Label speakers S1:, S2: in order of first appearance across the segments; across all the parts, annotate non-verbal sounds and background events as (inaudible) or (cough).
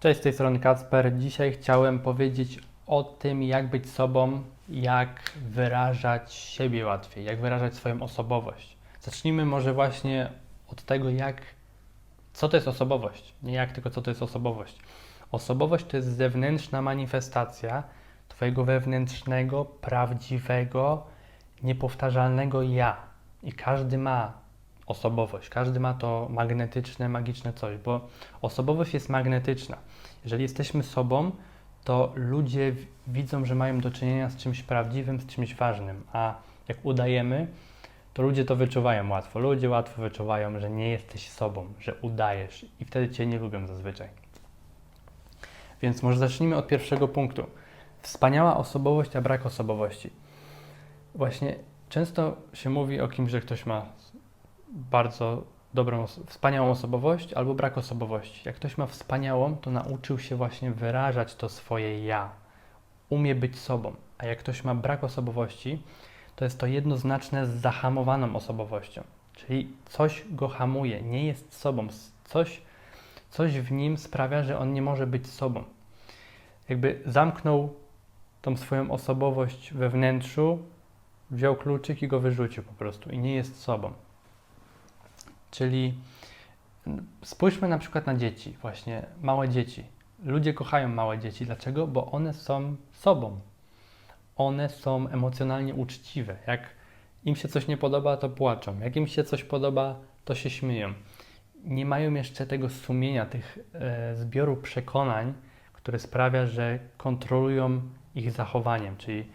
S1: Cześć, z tej strony Kacper. Dzisiaj chciałem powiedzieć o tym, jak być sobą, jak wyrażać siebie łatwiej, jak wyrażać swoją osobowość. Zacznijmy może właśnie od tego, jak, co to jest osobowość. Nie jak, tylko co to jest osobowość. Osobowość to jest zewnętrzna manifestacja Twojego wewnętrznego, prawdziwego, niepowtarzalnego ja. I każdy ma osobowość, każdy ma to magnetyczne, magiczne coś, bo osobowość jest magnetyczna. Jeżeli jesteśmy sobą, to ludzie widzą, że mają do czynienia z czymś prawdziwym, z czymś ważnym, a jak udajemy, to ludzie to wyczuwają łatwo. Ludzie łatwo wyczuwają, że nie jesteś sobą, że udajesz i wtedy cię nie lubią zazwyczaj. Więc może zacznijmy od pierwszego punktu. Wspaniała osobowość, a brak osobowości. Właśnie często się mówi o kimś, że ktoś ma bardzo dobrą, wspaniałą osobowość albo brak osobowości. Jak ktoś ma wspaniałą, to nauczył się właśnie wyrażać to swoje ja. Umie być sobą. A jak ktoś ma brak osobowości, to jest to jednoznaczne z zahamowaną osobowością. Czyli coś go hamuje, nie jest sobą. Coś, coś w nim sprawia, że on nie może być sobą. Jakby zamknął tą swoją osobowość we wnętrzu, wziął kluczyk i go wyrzucił po prostu i nie jest sobą. Czyli spójrzmy na przykład na dzieci, właśnie małe dzieci. Ludzie kochają małe dzieci. Dlaczego? Bo one są sobą. One są emocjonalnie uczciwe. Jak im się coś nie podoba, to płaczą. Jak im się coś podoba, to się śmieją. Nie mają jeszcze tego sumienia, tych e, zbioru przekonań, które sprawia, że kontrolują ich zachowaniem. Czyli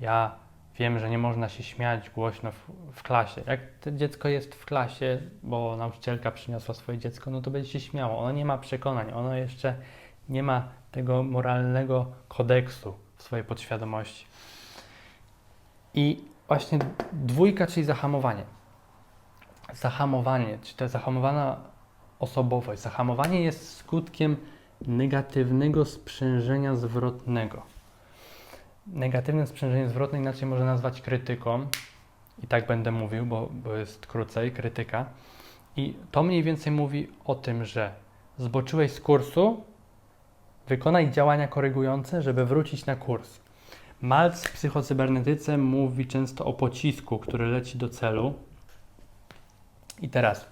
S1: ja wiem, że nie można się śmiać głośno w, w klasie. Jak to dziecko jest w klasie, bo nauczycielka przyniosła swoje dziecko, no to będzie się śmiało. Ono nie ma przekonań, ono jeszcze nie ma tego moralnego kodeksu w swojej podświadomości. I właśnie dwójka, czyli zahamowanie. Zahamowanie, czyli ta zahamowana osobowość. Zahamowanie jest skutkiem negatywnego sprzężenia zwrotnego. Negatywne sprzężenie zwrotne inaczej można nazwać krytyką. I tak będę mówił, bo, bo jest krócej, krytyka. I to mniej więcej mówi o tym, że zboczyłeś z kursu, wykonaj działania korygujące, żeby wrócić na kurs. Malc w psychocybernetyce mówi często o pocisku, który leci do celu. I teraz,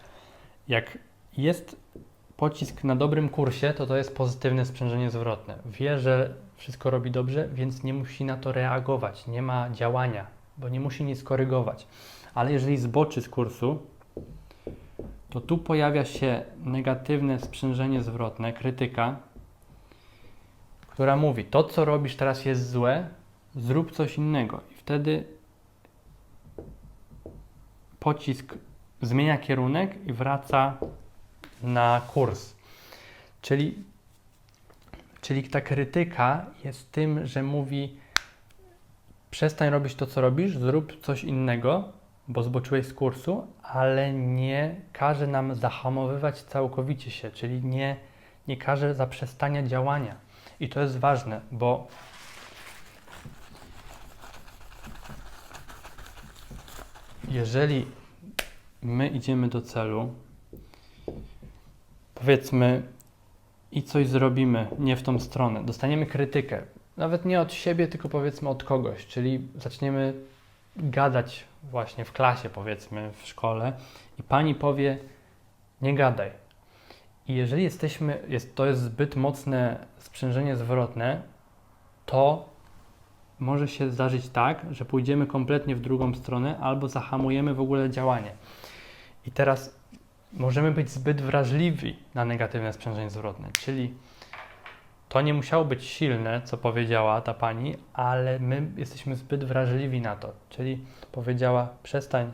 S1: jak jest pocisk na dobrym kursie, to to jest pozytywne sprzężenie zwrotne. Wie, że wszystko robi dobrze, więc nie musi na to reagować, nie ma działania, bo nie musi nic korygować. Ale jeżeli zboczy z kursu, to tu pojawia się negatywne sprzężenie zwrotne, krytyka, która mówi: To, co robisz teraz jest złe, zrób coś innego. I wtedy pocisk zmienia kierunek i wraca na kurs. Czyli, czyli ta krytyka jest tym, że mówi: przestań robić to, co robisz, zrób coś innego, bo zboczyłeś z kursu, ale nie każe nam zahamowywać całkowicie się, czyli nie, nie każe zaprzestania działania. I to jest ważne, bo jeżeli my idziemy do celu, powiedzmy, i coś zrobimy nie w tą stronę, dostaniemy krytykę, nawet nie od siebie, tylko powiedzmy od kogoś, czyli zaczniemy gadać właśnie w klasie, powiedzmy w szkole, i pani powie: Nie gadaj. I jeżeli jesteśmy, jest, to jest zbyt mocne sprzężenie zwrotne, to może się zdarzyć tak, że pójdziemy kompletnie w drugą stronę albo zahamujemy w ogóle działanie. I teraz możemy być zbyt wrażliwi na negatywne sprzężenie zwrotne, czyli to nie musiało być silne, co powiedziała ta pani, ale my jesteśmy zbyt wrażliwi na to. Czyli powiedziała: przestań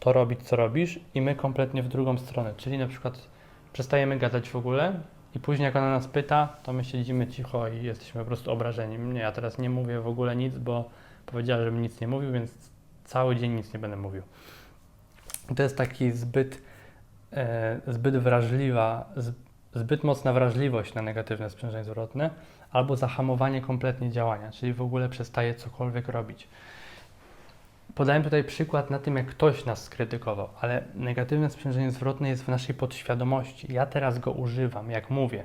S1: to robić, co robisz, i my kompletnie w drugą stronę. Czyli na przykład przestajemy gadać w ogóle, i później, jak ona nas pyta, to my siedzimy cicho i jesteśmy po prostu obrażeni. Nie, ja teraz nie mówię w ogóle nic, bo powiedziała, żebym nic nie mówił, więc cały dzień nic nie będę mówił. To jest taki zbyt, zbyt wrażliwa, zbyt mocna wrażliwość na negatywne sprzężenie zwrotne, albo zahamowanie kompletnie działania, czyli w ogóle przestaje cokolwiek robić. Podałem tutaj przykład na tym, jak ktoś nas skrytykował, ale negatywne sprzężenie zwrotne jest w naszej podświadomości. Ja teraz go używam, jak mówię.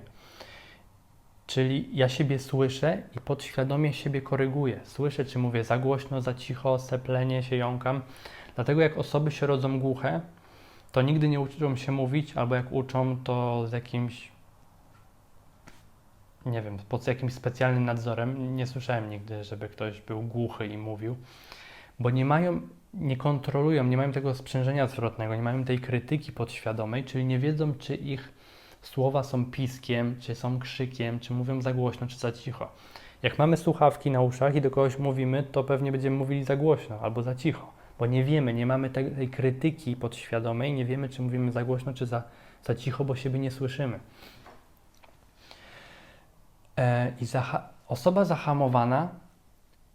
S1: Czyli ja siebie słyszę i podświadomie siebie koryguję. Słyszę, czy mówię za głośno, za cicho, seplenie się jąkam. Dlatego jak osoby się rodzą głuche, to nigdy nie uczą się mówić, albo jak uczą, to z jakimś, nie wiem, pod jakimś specjalnym nadzorem. Nie słyszałem nigdy, żeby ktoś był głuchy i mówił, bo nie mają, nie kontrolują, nie mają tego sprzężenia zwrotnego, nie mają tej krytyki podświadomej, czyli nie wiedzą, czy ich słowa są piskiem, czy są krzykiem, czy mówią za głośno, czy za cicho. Jak mamy słuchawki na uszach i do kogoś mówimy, to pewnie będziemy mówili za głośno albo za cicho, bo nie wiemy, nie mamy tej, krytyki podświadomej, nie wiemy, czy mówimy za głośno, czy za, za cicho, bo siebie nie słyszymy. E, I zaha osoba zahamowana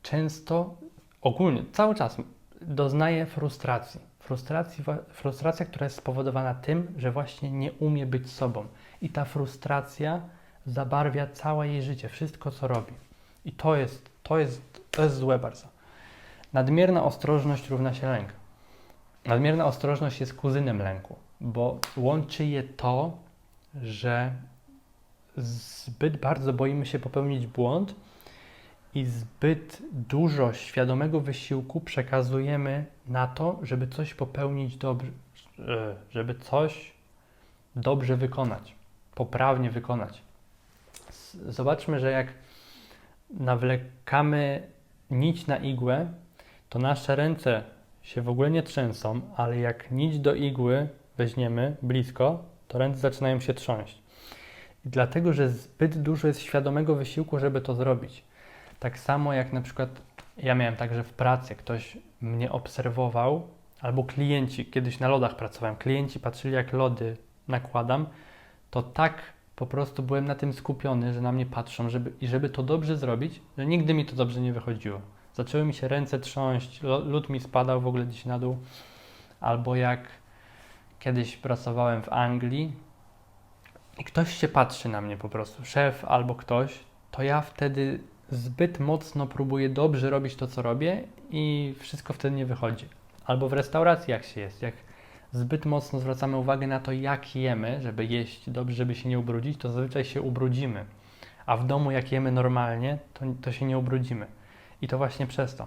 S1: często, ogólnie, cały czas doznaje frustracji. Frustracji, frustracja, która jest spowodowana tym, że właśnie nie umie być sobą. I ta frustracja zabarwia całe jej życie, wszystko co robi. I to jest, to jest, to jest złe bardzo. Nadmierna ostrożność równa się lęk. Nadmierna ostrożność jest kuzynem lęku, bo łączy je to, że zbyt bardzo boimy się popełnić błąd i zbyt dużo świadomego wysiłku przekazujemy na to, żeby coś popełnić dobrze, żeby coś dobrze wykonać, poprawnie wykonać. Zobaczmy, że jak nawlekamy nić na igłę, to nasze ręce się w ogóle nie trzęsą, ale jak nić do igły weźmiemy blisko, to ręce zaczynają się trząść. I dlatego, że zbyt dużo jest świadomego wysiłku, żeby to zrobić. Tak samo jak na przykład ja miałem także w pracy, ktoś mnie obserwował, albo klienci, kiedyś na lodach pracowałem, klienci patrzyli jak lody nakładam, to tak po prostu byłem na tym skupiony, że na mnie patrzą, żeby, i żeby to dobrze zrobić, że nigdy mi to dobrze nie wychodziło. Zaczęły mi się ręce trząść, lód mi spadał w ogóle gdzieś na dół. Albo jak kiedyś pracowałem w Anglii i ktoś się patrzy na mnie po prostu, szef albo ktoś, to ja wtedy zbyt mocno próbuję dobrze robić to, co robię i wszystko wtedy nie wychodzi. Albo w restauracji, jak się jest, jak zbyt mocno zwracamy uwagę na to, jak jemy, żeby jeść dobrze, żeby się nie ubrudzić, to zazwyczaj się ubrudzimy. A w domu, jak jemy normalnie, to, to się nie ubrudzimy. I to właśnie przez to.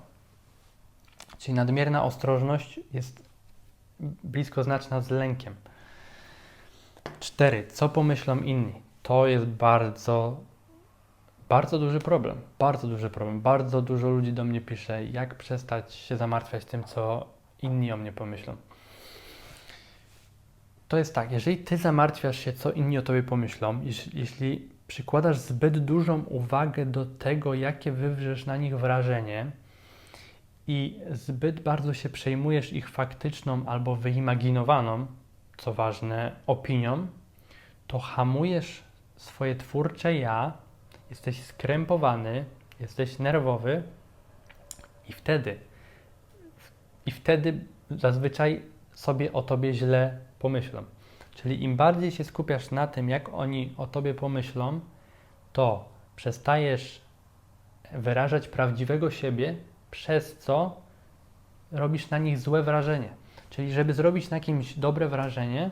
S1: Czyli nadmierna ostrożność jest blisko znaczna z lękiem. Cztery. Co pomyślą inni? To jest bardzo bardzo duży problem, bardzo duży problem. Bardzo dużo ludzi do mnie pisze, jak przestać się zamartwiać tym, co inni o mnie pomyślą. To jest tak, jeżeli ty zamartwiasz się, co inni o tobie pomyślą, jeśli przykładasz zbyt dużą uwagę do tego, jakie wywrzesz na nich wrażenie i zbyt bardzo się przejmujesz ich faktyczną albo wyimaginowaną, co ważne, opinią, to hamujesz swoje twórcze ja jesteś skrępowany, jesteś nerwowy i wtedy, i wtedy zazwyczaj sobie o tobie źle pomyślą. Czyli im bardziej się skupiasz na tym, jak oni o tobie pomyślą, to przestajesz wyrażać prawdziwego siebie, przez co robisz na nich złe wrażenie. Czyli, żeby zrobić na kimś dobre wrażenie,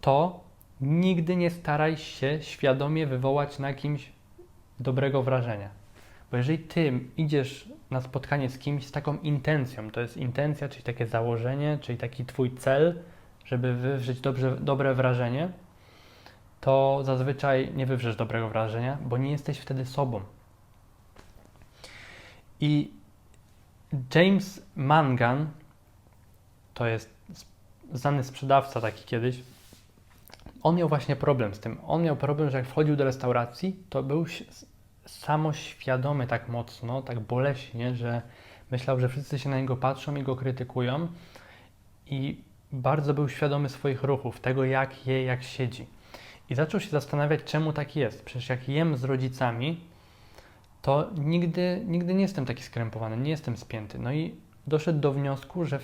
S1: to nigdy nie staraj się świadomie wywołać na kimś dobrego wrażenia. Bo jeżeli ty idziesz na spotkanie z kimś z taką intencją, to jest intencja, czyli takie założenie, czyli taki twój cel, żeby wywrzeć dobrze, dobre wrażenie, to zazwyczaj nie wywrzesz dobrego wrażenia, bo nie jesteś wtedy sobą. I James Mangan, to jest znany sprzedawca taki kiedyś, on miał właśnie problem z tym. On miał problem, że jak wchodził do restauracji, to był samoświadomy tak mocno, tak boleśnie, że myślał, że wszyscy się na niego patrzą i go krytykują i bardzo był świadomy swoich ruchów, tego jak je, jak siedzi. I zaczął się zastanawiać, czemu tak jest. Przecież jak jem z rodzicami, to nigdy, nigdy nie jestem taki skrępowany, nie jestem spięty. No i doszedł do wniosku, że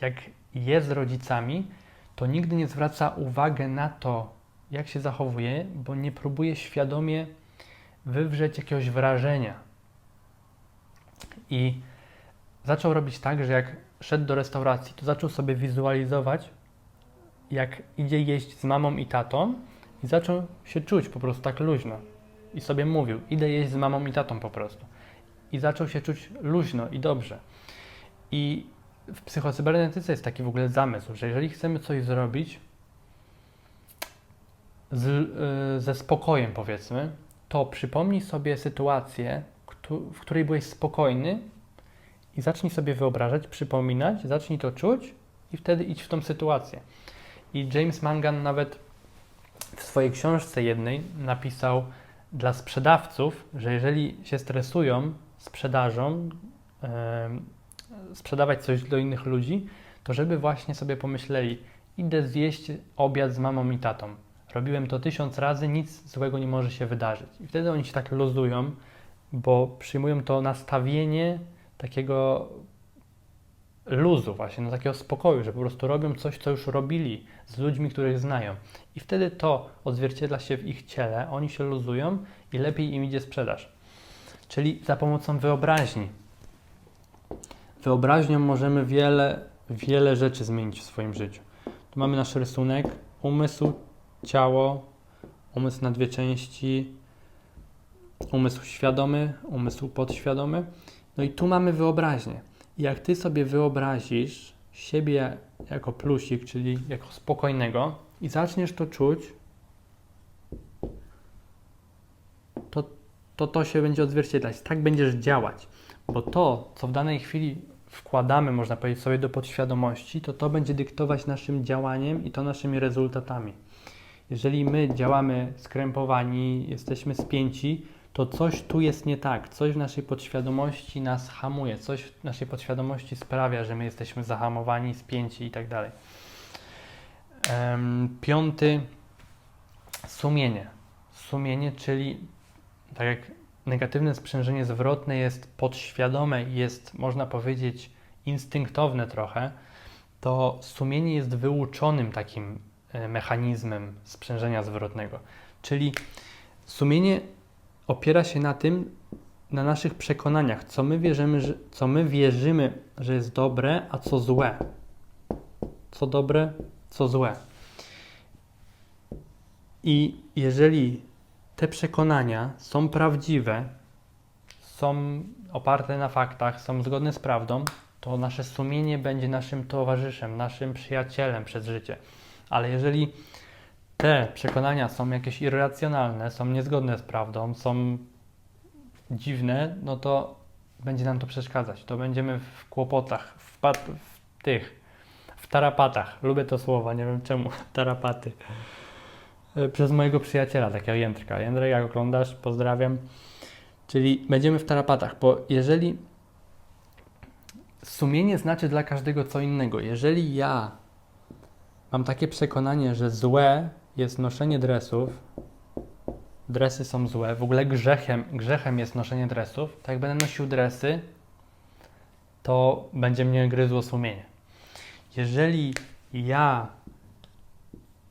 S1: jak je z rodzicami, to nigdy nie zwraca uwagi na to, jak się zachowuje, bo nie próbuje świadomie wywrzeć jakiegoś wrażenia. I zaczął robić tak, że jak szedł do restauracji, to zaczął sobie wizualizować, jak idzie jeść z mamą i tatą, i zaczął się czuć po prostu tak luźno. i sobie mówił, idę jeść z mamą i tatą po prostu. I zaczął się czuć luźno i dobrze. I w psychocybernetyce jest taki w ogóle zamysł, że jeżeli chcemy coś zrobić z, y, ze spokojem, powiedzmy, to przypomnij sobie sytuację, w której byłeś spokojny i zacznij sobie wyobrażać, przypominać, zacznij to czuć i wtedy idź w tą sytuację. I James Mangan nawet w swojej książce jednej napisał dla sprzedawców, że jeżeli się stresują sprzedażą, em, sprzedawać coś do innych ludzi, to żeby właśnie sobie pomyśleli, idę zjeść obiad z mamą i tatą. Robiłem to tysiąc razy, nic złego nie może się wydarzyć. I wtedy oni się tak luzują, bo przyjmują to nastawienie takiego luzu właśnie, no takiego spokoju, że po prostu robią coś, co już robili z ludźmi, których znają. I wtedy to odzwierciedla się w ich ciele, oni się luzują i lepiej im idzie sprzedaż. Czyli za pomocą wyobraźni. Wyobraźnią możemy wiele, wiele rzeczy zmienić w swoim życiu. Tu mamy nasz rysunek, umysł, ciało, umysł na dwie części, umysł świadomy, umysł podświadomy. No i tu mamy wyobraźnię. Jak ty sobie wyobrazisz siebie jako plusik, czyli jako spokojnego i zaczniesz to czuć, to to, to się będzie odzwierciedlać. Tak będziesz działać. Bo to, co w danej chwili wkładamy, można powiedzieć, sobie do podświadomości, to to będzie dyktować naszym działaniem i to naszymi rezultatami. Jeżeli my działamy skrępowani, jesteśmy spięci, to coś tu jest nie tak, coś w naszej podświadomości nas hamuje, coś w naszej podświadomości sprawia, że my jesteśmy zahamowani, spięci i tak dalej. Piąty, sumienie. Sumienie, czyli tak jak negatywne sprzężenie zwrotne jest podświadome jest, można powiedzieć, instynktowne trochę, to sumienie jest wyuczonym takim e, mechanizmem sprzężenia zwrotnego. Czyli sumienie opiera się na tym, na naszych przekonaniach, co my wierzymy, że, co my wierzymy, że jest dobre, a co złe. Co dobre, co złe. I jeżeli te przekonania są prawdziwe, są oparte na faktach, są zgodne z prawdą, to nasze sumienie będzie naszym towarzyszem, naszym przyjacielem przez życie. Ale jeżeli te przekonania są jakieś irracjonalne, są niezgodne z prawdą, są dziwne, no to będzie nam to przeszkadzać. To będziemy w kłopotach, w, w tych, w tarapatach. Lubię to słowo, nie wiem czemu, (laughs) tarapaty. E, Przez mojego przyjaciela, takiego Jędrka. Jędrek, jak oglądasz, pozdrawiam. Czyli będziemy w tarapatach, bo jeżeli sumienie znaczy dla każdego co innego, jeżeli ja mam takie przekonanie, że złe jest noszenie dresów, dresy są złe, w ogóle grzechem, grzechem jest noszenie dresów, to jak będę nosił dresy, to będzie mnie gryzło sumienie. Jeżeli ja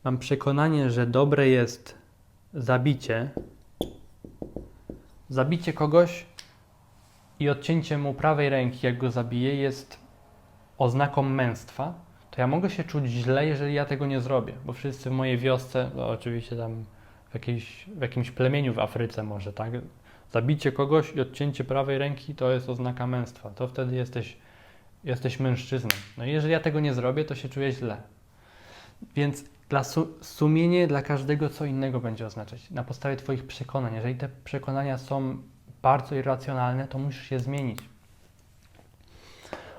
S1: mam przekonanie, że dobre jest zabicie, zabicie kogoś i odcięcie mu prawej ręki, jak go zabije, jest oznaką męstwa, to ja mogę się czuć źle, jeżeli ja tego nie zrobię, bo wszyscy w mojej wiosce, no oczywiście tam w, jakiejś, w jakimś plemieniu w Afryce może, tak? Zabicie kogoś i odcięcie prawej ręki to jest oznaka męstwa. To wtedy jesteś, jesteś mężczyzną. No i jeżeli ja tego nie zrobię, to się czuję źle. Więc dla su- sumienie dla każdego co innego będzie oznaczać. Na podstawie Twoich przekonań. Jeżeli te przekonania są bardzo irracjonalne, to musisz je zmienić.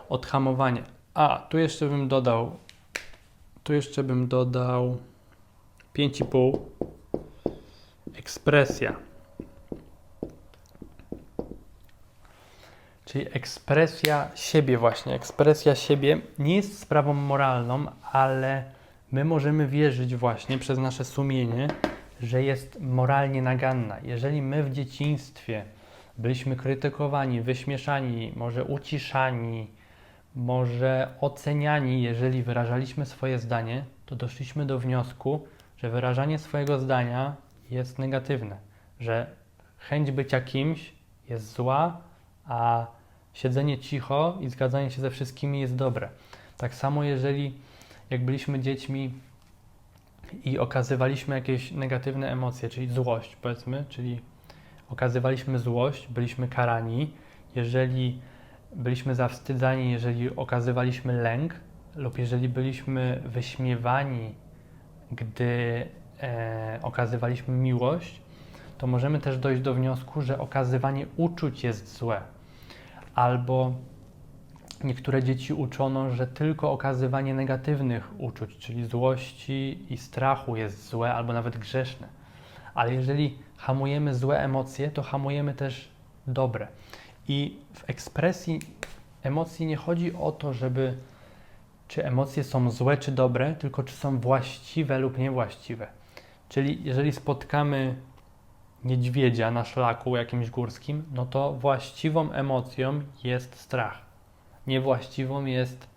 S1: Odhamowanie. A, tu jeszcze bym dodał, tu jeszcze bym dodał 5,5. Ekspresja. Czyli ekspresja siebie właśnie. Ekspresja siebie nie jest sprawą moralną, ale my możemy wierzyć właśnie przez nasze sumienie, że jest moralnie naganna. Jeżeli my w dzieciństwie byliśmy krytykowani, wyśmieszani, może uciszani, może oceniani, jeżeli wyrażaliśmy swoje zdanie, to doszliśmy do wniosku, że wyrażanie swojego zdania jest negatywne, że chęć bycia kimś jest zła, a siedzenie cicho i zgadzanie się ze wszystkimi jest dobre. Tak samo jeżeli jak byliśmy dziećmi i okazywaliśmy jakieś negatywne emocje, czyli złość, powiedzmy, czyli okazywaliśmy złość, byliśmy karani, jeżeli byliśmy zawstydzani, jeżeli okazywaliśmy lęk, lub jeżeli byliśmy wyśmiewani, gdy e, okazywaliśmy miłość, to możemy też dojść do wniosku, że okazywanie uczuć jest złe. Albo niektóre dzieci uczono, że tylko okazywanie negatywnych uczuć, czyli złości i strachu jest złe albo nawet grzeszne. Ale jeżeli hamujemy złe emocje, to hamujemy też dobre. I w ekspresji emocji nie chodzi o to, żeby czy emocje są złe czy dobre, tylko czy są właściwe lub niewłaściwe. Czyli jeżeli spotkamy niedźwiedzia na szlaku jakimś górskim, no to właściwą emocją jest strach. Niewłaściwą jest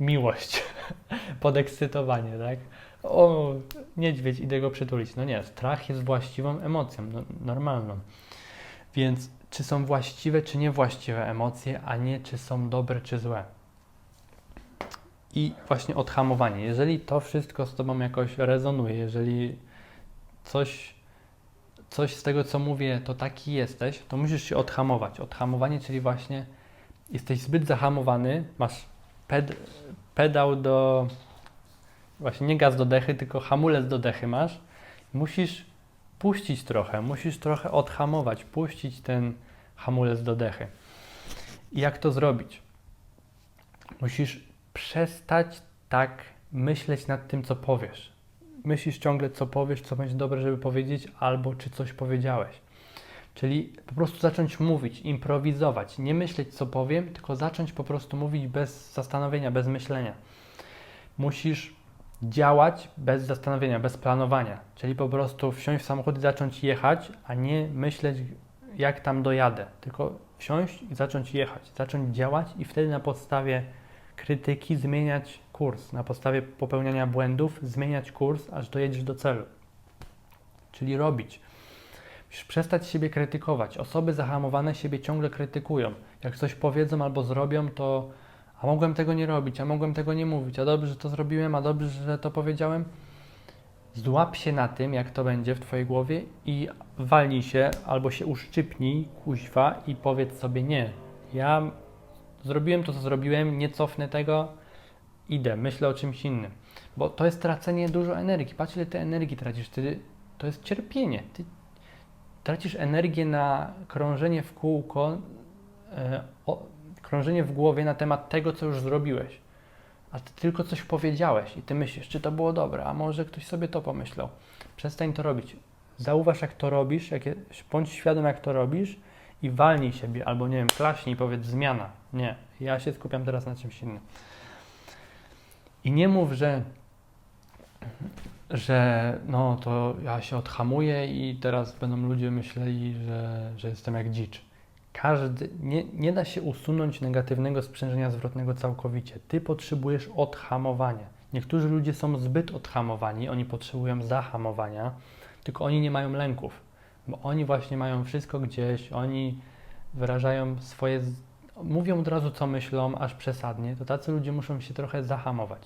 S1: miłość, (laughs) podekscytowanie, tak? O, niedźwiedź, idę go przytulić. No nie, strach jest właściwą emocją, no, normalną. Więc czy są właściwe, czy niewłaściwe emocje, a nie czy są dobre, czy złe. I właśnie odhamowanie. Jeżeli to wszystko z Tobą jakoś rezonuje, jeżeli coś, coś z tego, co mówię, to taki jesteś, to musisz się odhamować. Odhamowanie, czyli właśnie jesteś zbyt zahamowany, masz ped, pedał do, właśnie nie gaz do dechy, tylko hamulec do dechy masz. Musisz puścić trochę, musisz trochę odhamować, puścić ten hamulec do dechy. I jak to zrobić? Musisz przestać tak myśleć nad tym, co powiesz. Myślisz ciągle, co powiesz, co będzie dobre, żeby powiedzieć, albo czy coś powiedziałeś. Czyli po prostu zacząć mówić, improwizować, nie myśleć, co powiem, tylko zacząć po prostu mówić bez zastanowienia, bez myślenia. Musisz działać bez zastanowienia, bez planowania, czyli po prostu wsiąść w samochód i zacząć jechać, a nie myśleć, jak tam dojadę, tylko wsiąść i zacząć jechać, zacząć działać i wtedy na podstawie krytyki zmieniać kurs, na podstawie popełniania błędów zmieniać kurs, aż dojedziesz do celu. Czyli robić. Musisz przestać siebie krytykować. Osoby zahamowane siebie ciągle krytykują. Jak coś powiedzą albo zrobią, to a mogłem tego nie robić, a mogłem tego nie mówić, a dobrze, że to zrobiłem, a dobrze, że to powiedziałem. Złap się na tym, jak to będzie w Twojej głowie i walnij się albo się uszczypnij, kuźwa i powiedz sobie nie. Ja zrobiłem to, co zrobiłem, nie cofnę tego, idę, myślę o czymś innym. Bo to jest tracenie dużo energii. Patrz, ile ty energii tracisz. Ty, to jest cierpienie. Ty tracisz energię na krążenie w kółko, e, o, krążenie w głowie na temat tego, co już zrobiłeś. A ty tylko coś powiedziałeś i ty myślisz, czy to było dobre, a może ktoś sobie to pomyślał. Przestań to robić. Zauważ, jak to robisz, jak bądź świadom, jak to robisz i walnij siebie, albo nie wiem, klaśnij powiedz zmiana. Nie, ja się skupiam teraz na czymś innym. I nie mów, że, że no to ja się odhamuję i teraz będą ludzie myśleli, że, że jestem jak dzicz. Każdy, nie, nie da się usunąć negatywnego sprzężenia zwrotnego całkowicie. Ty potrzebujesz odhamowania. Niektórzy ludzie są zbyt odhamowani, oni potrzebują zahamowania, tylko oni nie mają lęków, bo oni właśnie mają wszystko gdzieś, oni wyrażają swoje, mówią od razu co myślą, aż przesadnie, to tacy ludzie muszą się trochę zahamować.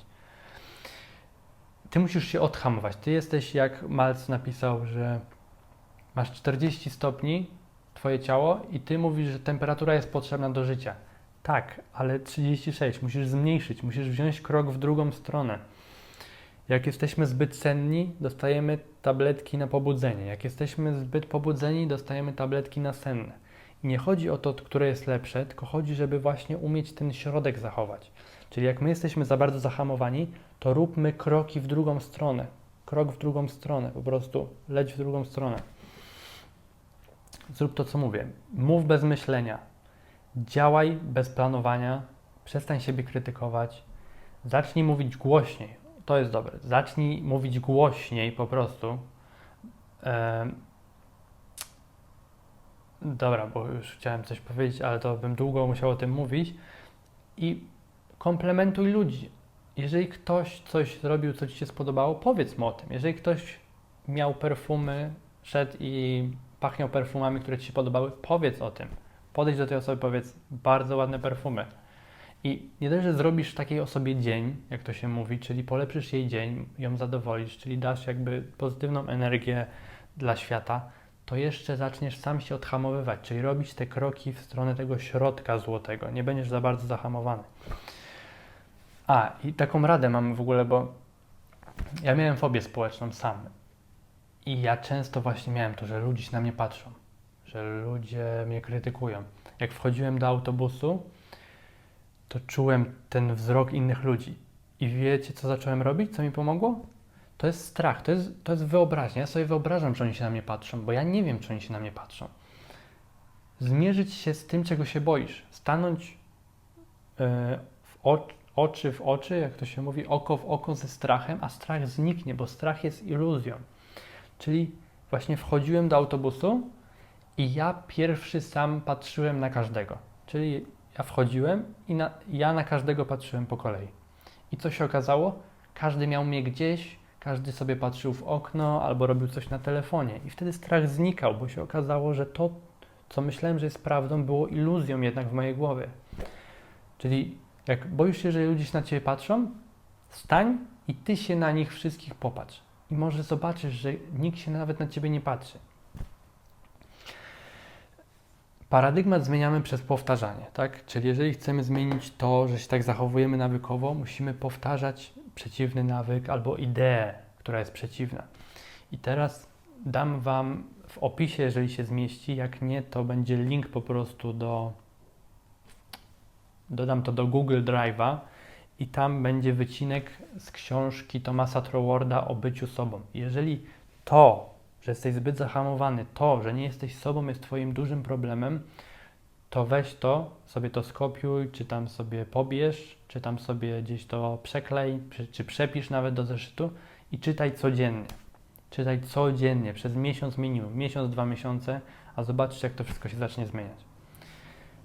S1: Ty musisz się odhamować. Ty jesteś, jak Malc napisał, że masz 40 stopni, Twoje ciało i Ty mówisz, że temperatura jest potrzebna do życia. Tak, ale 36, musisz zmniejszyć, musisz wziąć krok w drugą stronę. Jak jesteśmy zbyt senni, dostajemy tabletki na pobudzenie. Jak jesteśmy zbyt pobudzeni, dostajemy tabletki na senne. I nie chodzi o to, które jest lepsze, tylko chodzi, żeby właśnie umieć ten środek zachować. Czyli jak my jesteśmy za bardzo zahamowani, to róbmy kroki w drugą stronę. Krok w drugą stronę, po prostu leć w drugą stronę. Zrób to, co mówię. Mów bez myślenia. Działaj bez planowania. Przestań siebie krytykować. Zacznij mówić głośniej. To jest dobre. Zacznij mówić głośniej po prostu. Ehm. Dobra, bo już chciałem coś powiedzieć, ale to bym długo musiał o tym mówić. I komplementuj ludzi. Jeżeli ktoś coś zrobił, co ci się spodobało, powiedz mu o tym. Jeżeli ktoś miał perfumy, szedł i pachniał perfumami, które ci się podobały, powiedz o tym. Podejdź do tej osoby, powiedz bardzo ładne perfumy. I nie dość, że zrobisz takiej osobie dzień, jak to się mówi, czyli polepszysz jej dzień, ją zadowolisz, czyli dasz jakby pozytywną energię dla świata, to jeszcze zaczniesz sam się odhamowywać, czyli robić te kroki w stronę tego środka złotego. Nie będziesz za bardzo zahamowany. A, i taką radę mam w ogóle, bo ja miałem fobię społeczną sam. I ja często właśnie miałem to, że ludzie się na mnie patrzą, że ludzie mnie krytykują. Jak wchodziłem do autobusu, to czułem ten wzrok innych ludzi. I wiecie, co zacząłem robić? Co mi pomogło? To jest strach, to jest, to jest wyobraźnia. Ja sobie wyobrażam, czy oni się na mnie patrzą, bo ja nie wiem, czy oni się na mnie patrzą. Zmierzyć się z tym, czego się boisz. Stanąć e, w o, oczy w oczy, jak to się mówi, oko w oko ze strachem, a strach zniknie, bo strach jest iluzją. Czyli właśnie wchodziłem do autobusu i ja pierwszy sam patrzyłem na każdego. Czyli ja wchodziłem i na, ja na każdego patrzyłem po kolei. I co się okazało? Każdy miał mnie gdzieś, każdy sobie patrzył w okno albo robił coś na telefonie. I wtedy strach znikał, bo się okazało, że to, co myślałem, że jest prawdą, było iluzją jednak w mojej głowie. Czyli jak boisz się, że ludzie się na ciebie patrzą, stań i ty się na nich wszystkich popatrz. I może zobaczysz, że nikt się nawet na ciebie nie patrzy. Paradygmat zmieniamy przez powtarzanie, tak? Czyli jeżeli chcemy zmienić to, że się tak zachowujemy nawykowo, musimy powtarzać przeciwny nawyk albo ideę, która jest przeciwna. I teraz dam Wam w opisie, jeżeli się zmieści, jak nie, to będzie link po prostu do. Dodam to do Google Drive'a i tam będzie wycinek z książki Thomasa Trowarda o byciu sobą. Jeżeli to, że jesteś zbyt zahamowany, to, że nie jesteś sobą jest Twoim dużym problemem, to weź to, sobie to skopiuj, czy tam sobie pobierz, czy tam sobie gdzieś to przeklej, czy przepisz nawet do zeszytu i czytaj codziennie. Czytaj codziennie, przez miesiąc minimum, miesiąc, dwa miesiące, a zobaczysz, jak to wszystko się zacznie zmieniać.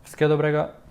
S1: Wszystkiego dobrego.